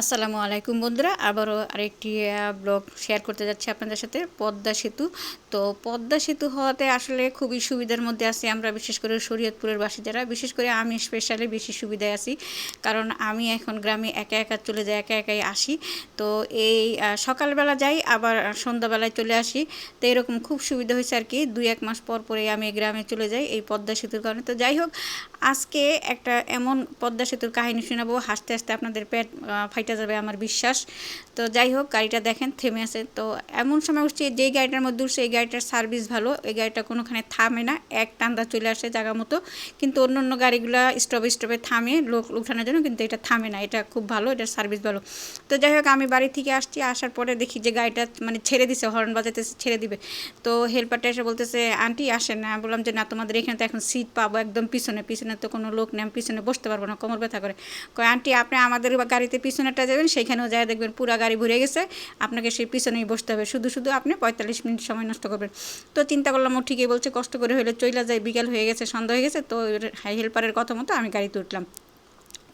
আসসালামু আলাইকুম বন্ধুরা, আবারও আরেকটি ব্লগ শেয়ার করতে যাচ্ছি আপনাদের সাথে, পদ্মা সেতু। তো পদ্মা সেতু হওয়াতে আসলে খুবই সুবিধার মধ্যে আছি আমরা, বিশেষ করে শরীয়তপুরের বাসী যারা। বিশেষ করে আমি স্পেশালি বেশি সুবিধায় আছি, কারণ আমি এখন গ্রামে একা একা চলে যাই, একা একাই আসি। তো এই সকালবেলা যাই, আবার সন্ধ্যাবেলায় চলে আসি। তো এরকম খুব সুবিধা হয়েছে আর কি, দুই এক মাস পর পরে আমি গ্রামে চলে যাই এই পদ্মা সেতুর কারণে। তো যাই হোক, আজকে একটা এমন পদ্মা সেতুর কাহিনী শোনাবো, হাসতে হাসতে আপনাদের পেট ফাইটা যাবে আমার বিশ্বাস। তো যাই হোক, গাড়িটা দেখেন, থেমে আছে। তো এমন সময় উঠছে, যেই গাড়িটার মধ্যে উঠছে, এই গাড়িটার সার্ভিস ভালো। এই গাড়িটা কোনোখানে থামে না। এক টান্দা চলে আসে জায়গা মতো। কিন্তু অন্য অন্য গাড়িগুলো স্টপে স্টপে থামে লোক উঠানোর জন্য, কিন্তু এটা থামে না। এটা খুব ভালো, এটার সার্ভিস ভালো। তো যাই হোক, আমি বাড়ি থেকে আসছি। আসার পরে দেখি যে গাড়িটা মানে ছেড়ে দিছে হর্ন বাজাইতেছে, ছেড়ে দিবে। তো হেল্পারটা এসে বলতেছে আন্টি আসেন না। বললাম যে, না, তোমাদের এখানে তো এখন সিট পাবো একদম পিছনে। পিছনে তো কোনো লোক নেই। পিছনে বসতে পারব না, কোমর ব্যথা করে। কয় আন্টি আপনি আমাদের গাড়িতে পিছনেটা যাবেন সেইখানেও যায় দেখবেন পুরো গাড়ি ভরে গেছে। আপনাকে সেই পিছনেই বসতে হবে। শুধু শুধু আপনি পঁয়তাল্লিশ মিনিট সময় নষ্ট করবেন। তো চিন্তা করলাম, ও ঠিকই বলছে, কষ্ট করে হলে চইলা যায় বিকেল হয়ে গেছে, সন্ধ্যা হয়ে গেছে, তো হাই হেল্পারের কথা মতো আমি গাড়িতে উঠলাম।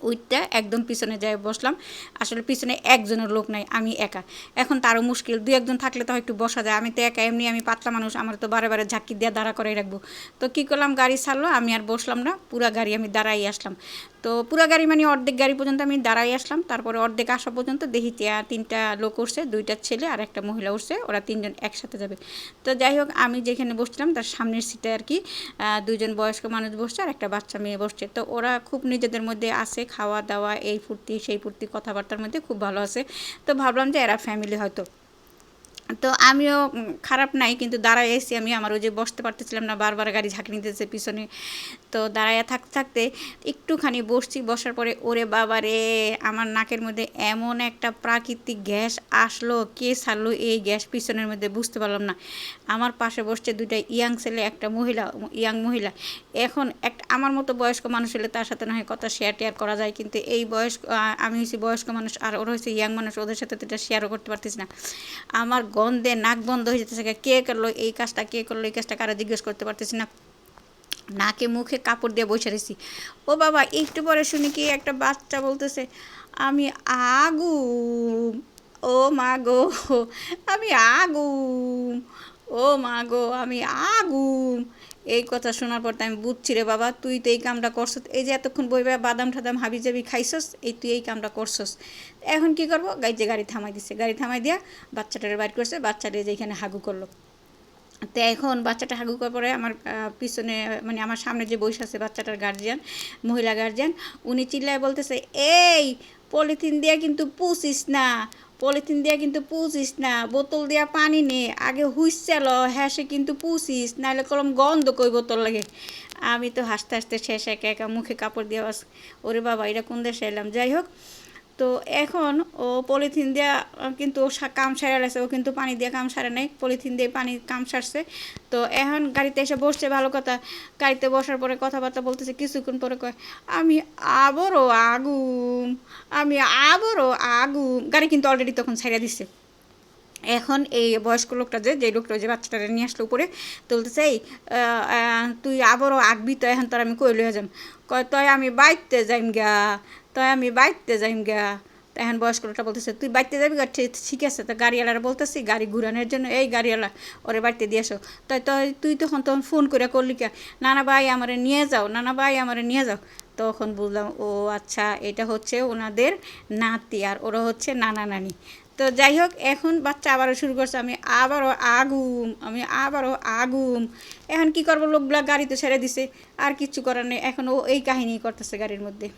উইটটা একদম পিছনে যাই বসলাম। আসলে পিছনে একজনের লোক নাই, আমি একা। এখন তারও মুশকিল দু একজন থাকলে তো একটু বসা যায়। আমি তো একা, এমনি আমি পাতলা মানুষ, আমার তো বারে বারে ঝাঁকি দিয়ে দাঁড়া করে রাখব। তো কী করলাম, গাড়ি ছাড়লো, আমি আর বসলাম না, পুরা গাড়ি আমি দাঁড়াই আসলাম। তো পুরা গাড়ি মানে অর্ধেক গাড়ি পর্যন্ত আমি দাঁড়াই আসলাম। তারপরে অর্ধেক আসা পর্যন্ত দেখি তিনটা লোক উঠছে, দুইটা ছেলে আর একটা মহিলা উঠছে, ওরা তিনজন একসাথে যাবে। তো যাই হোক, আমি যেখানে বসছিলাম তার সামনের সিটে আর কি দুজন বয়স্ক মানুষ বসছে আর একটা বাচ্চা মেয়ে বসছে। তো ওরা খুব নিজেদের মধ্যে আসে খাওয়া দাওয়া, এই ফুর্তি, সেই ফুর্তি, কথাবার্তার মধ্যে খুব ভালো আছে। তো ভাবলাম যে এরা ফ্যামিলি হয়তো। তো আমিও খারাপ নাই, কিন্তু দাঁড়ায় এসেছি আমি। আমার ওই যে বসতে পারতেছিলাম না, বারবার গাড়ি ঝাঁকি নিতেছে পিছনে। তো দাঁড়াইয়া থাকতে থাকতে একটুখানি বসছি। বসার পরে, ওরে বাবা রে, আমার নাকের মধ্যে এমন একটা প্রাকৃতিক গ্যাস আসলো, কে সারলো এই গ্যাস পিছনের মধ্যে বুঝতে পারলাম না। আমার পাশে বসছে দুইটা ইয়াং ছেলে, একটা মহিলা ইয়াং মহিলা। এখন একটা আমার মতো বয়স্ক মানুষ হলে তার সাথে না হয় কথা শেয়ার টেয়ার করা যায়, কিন্তু এই বয়স্ক আমি হচ্ছি বয়স্ক মানুষ আর ওরা হচ্ছে ইয়াং মানুষ, ওদের সাথে তো এটা শেয়ারও করতে পারতেছি না। আমার গন্ধে নাক বন্ধ হয়ে যেতেছে কে করল এই কাজটা, কে করল এই কাজটা, কারা জিজ্ঞেস করতে পারতেছি না। নাকে মুখে কাপড় দিয়ে বসে রেছি ও বাবা, একটু পরে শুনি কি একটা বাচ্চা বলতেছে, আমি আগু ও মা গো, আমি আগুম, ও মা গো, আমি আগুম এই কথা শোনার পর আমি বুঝছি রে বাবা, তুই তো এই কামটা করছস। এই যে এতক্ষণ বই বাদাম ঠাদাম হাবি জাবি খাইছস, এই তুই এই কামটা করছস। এখন কি করব? গাই যে গাড়ি থামাই দিছে, গাড়ি থামাই দিয়া বাচ্চাটারে বাইর করছে বাচ্চাটা যেখানে হাগু করল। তো এখন বাচ্চাটা হাগু করার পরে আমার পিছনে মানে আমার সামনে যে বসে আছে বাচ্চাটার গার্জিয়ান মহিলা গার্জিয়ান উনি চিল্লায় বলতেছে, এই, পলিথিন দিয়ে কিন্তু পুষিস না। পলিথিন দিয়া কিন্তু পুষিস না, বোতল দিয়া পানি নে, আগে হুইসেল হ্যাঁ কিন্তু পুষিস নাহলে কলম গন্ধ কই বোতল লাগে। আমি তো হাসতে হাসতে শেষ একা একা মুখে কাপড় দিয়ে ওরে বাবা, এটা কোন দেশে এলাম? যাই হোক তো এখন ও পলিথিন দেওয়া কিন্তু ও কাম সারা লাগছে ও কিন্তু পানি দিয়ে কাম সারে নাই, পলিথিন দিয়ে পানি কাম সারছে। তো এখন গাড়িতে এসে বসছে, ভালো কথা। গাড়িতে বসার পরে কথাবার্তা বলতেছে, কিছুক্ষণ পরে কয়, আমি আবারও আগুম আমি আবারও আগুম গাড়ি কিন্তু অলরেডি তখন ছাইড়া দিচ্ছে এখন এই বয়স্ক লোকটা যে যে লোকটা যে বাচ্চাটা নিয়ে আসলো উপরে, তুলতেছে, এই তুই আবারও আঁকবি তো, এখন তোর আমি কই লয়ে যাম? কয়, তয় আমি বাইতে যাইম গা। তয় আমি বাইতে যাইম গা। বয়স্ক লোকটা বলতেছে, তুই বাড়িতে যাবি গা? ঠিক আছে। তো গাড়িওয়ালারা বলতেছি, গাড়ি ঘুরানোর জন্য এই গাড়িওয়ালা, ওরে বাড়িতে দিয়ে আসো। তাই তুই তখন তখন ফোন করে করলি কে, নানা ভাই আমারে নিয়ে যাও, নানা ভাই আমারে নিয়ে যাও। তখন বুঝলাম, ও আচ্ছা এটা হচ্ছে ওনাদের নাতি আর ওরা হচ্ছে নানা নানি। তো যাই হোক, এখন বাচ্চা আবারও শুরু করছে, আমি আবারও আগুম, আমি আবারও আগুম। এখন কি করব? লোকগুলা গাড়ি তো ছেড়ে দিছে, আর কিচ্ছু করার নেই। এখন ও এই কাহিনী করতেছে গাড়ির মধ্যে।